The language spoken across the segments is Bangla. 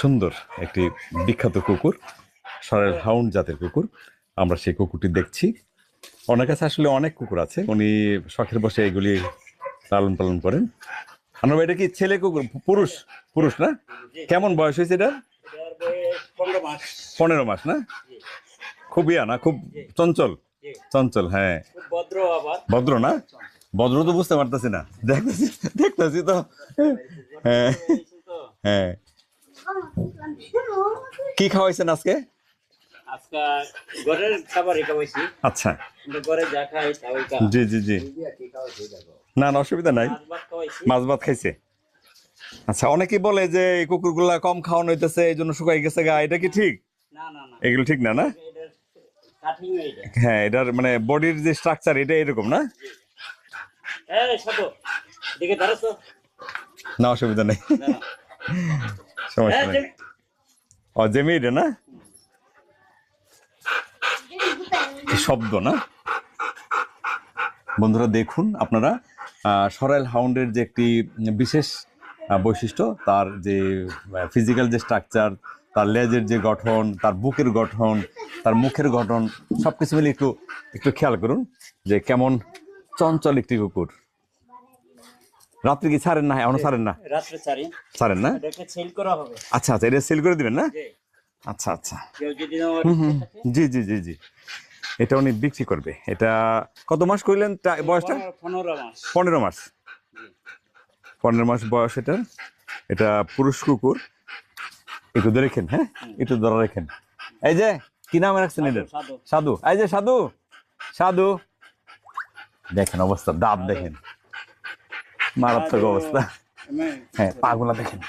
সুন্দর একটি বিখ্যাত কুকুর, সরের হাউন্ড জাতের কুকুর। আমরা সেই কুকুরটি দেখছি। ওনার কাছে আসলে অনেক কুকুর আছে। উনি শখের বসে এগুলি লালন পালন করেন। আমরা এটা কি ছেলে কুকুর? পুরুষ? পুরুষ না? কেমন বয়স হয়েছে এটা? পনেরো মাস না? খুব ইয়া না? খুব চঞ্চল? চঞ্চল হ্যাঁ। ভদ্র না? ভদ্র তো বুঝতে পারতেছি না। দেখতেছি দেখতেছি তো। হ্যাঁ হ্যাঁ। কি খাওয়াইছেন আজকে? আজকে ঘরের খাবার খাওয়াইছি। আচ্ছা। ঘরে যা খাই জি জি জি। না না অসুবিধা নাই। মাছ ভাত খাইছে। আচ্ছা অনেকেই বলে যে এই কুকুরগুলা কম খাওয়ানো হইতেছে এই জন্য শুকাই গেছে গা এটা কি ঠিক? এগুলো ঠিক না না? হ্যাঁ এটার মানে বডির যে স্ট্রাকচার এটা এরকম না? না অসুবিধা নেই। সমস্যা নেই ও জেমি এটা না শব্দ না? বন্ধুরা দেখুন আপনারা সরাইল হাউন্ডের যে একটি বিশেষ বৈশিষ্ট্য তার যে ফিজিক্যাল যে স্ট্রাকচার তার লেজের যে গঠন তার বুকের গঠন তার মুখের গঠন সব কিছু মিলে একটু একটু খেয়াল করুন যে কেমন চঞ্চল একটি কুকুর। রাত্রি কি ছাড়েন না? এখনও ছাড়েন না? রাত্রে ছাড়েন না? এটাকে সেল করা হবে। আচ্ছা আচ্ছা এটা সেল করে দিবেন না? আচ্ছা আচ্ছা। জি জি জি জি। এটা উনি বিক্রি করবে। এটা কত মাস করলেন বয়সটা? পনেরো- মাস। পনেরো মাস। পনেরো মাস বয়স এটা। এটা পুরুষ কুকুর। একটু ধরে রেখেন হ্যাঁ? একটু ধরে রেখেন। এই যে কি নাম রাখছেন সাধু সাধু। এই যে সাধু। সাধু। দেখেন অবস্থা দাঁত দেখেন। মারাত্মক অবস্থা। হ্যাঁ পাগুলা দেখেন।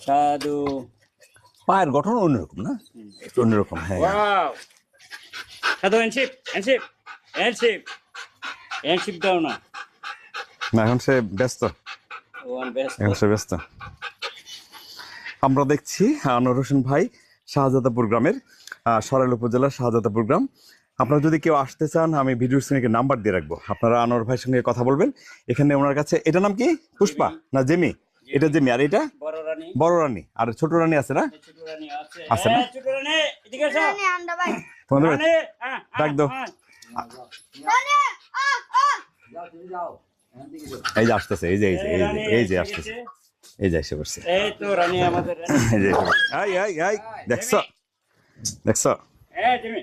সাধু। পায়ের গঠন অন্যরকম না? একটু অন্যরকম হ্যাঁ। সাধু এনশিপ এনশিপ এনশিপ এনশিপ দাও না। না এখন সে ব্যস্ত। এখন সে ব্যস্ত। আমরা দেখছি আনোয়ার হোসেন ভাই শাহজাদাপুর গ্রামের সরাইল উপজেলার শাহজাদাপুর গ্রাম। আপনারা যদি কেউ আসতে চান আমি ভিডিও স্ক্রিনে নাম্বার দিয়ে রাখব। আপনারা আনোয়ার ভাইয়ের সঙ্গে কথা বলবেন। এখানে ওনার কাছে এটা নাম কি? পুষ্পা? না জেমি। এটা জেমি। আর এটা? বড় রানী। আর ছোট রানী আছে না? আছে। আছে না? এই ছোট রানী এদিকে এসো। তোমাদের ডাক দাও। হ্যাঁ। এই যে আসতেছে এই যে এই যে এই যে এই যে এসে আসতেছে। এই যে এসে পড়ছে। এই তো রানী আমাদের এই যে আই আই আই দেখছ? দেখছ? এই জিমি।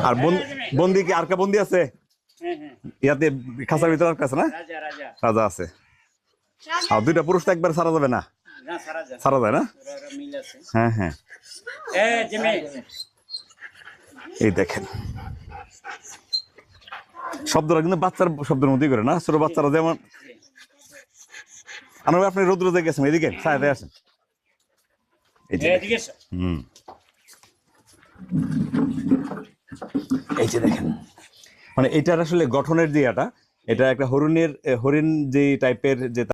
আর বন- বন্দি কি আর কা বন্দি আছে? ইয়াতে খাঁচার ভিতরে আর কাছে না? রাজা আছে। আর দুইটা পুরুষ তো একবার সারা যাবে না? সারা যায়। না? আছে। হ্যাঁ হ্যাঁ। এই দেখেন। শব্দটা কিন্তু বাচ্চার শব্দের মধ্যেই করে না? ছোট বাচ্চারা যেমন আনবে আপনি রোদ রোদে গেছেন? এদিকে সাইডে আসেন হুম। এই যে দেখেন। মানে এটার আসলে গঠনের দিয়াটা এটা একটা হরিণের হরিণ যে টাইপের যে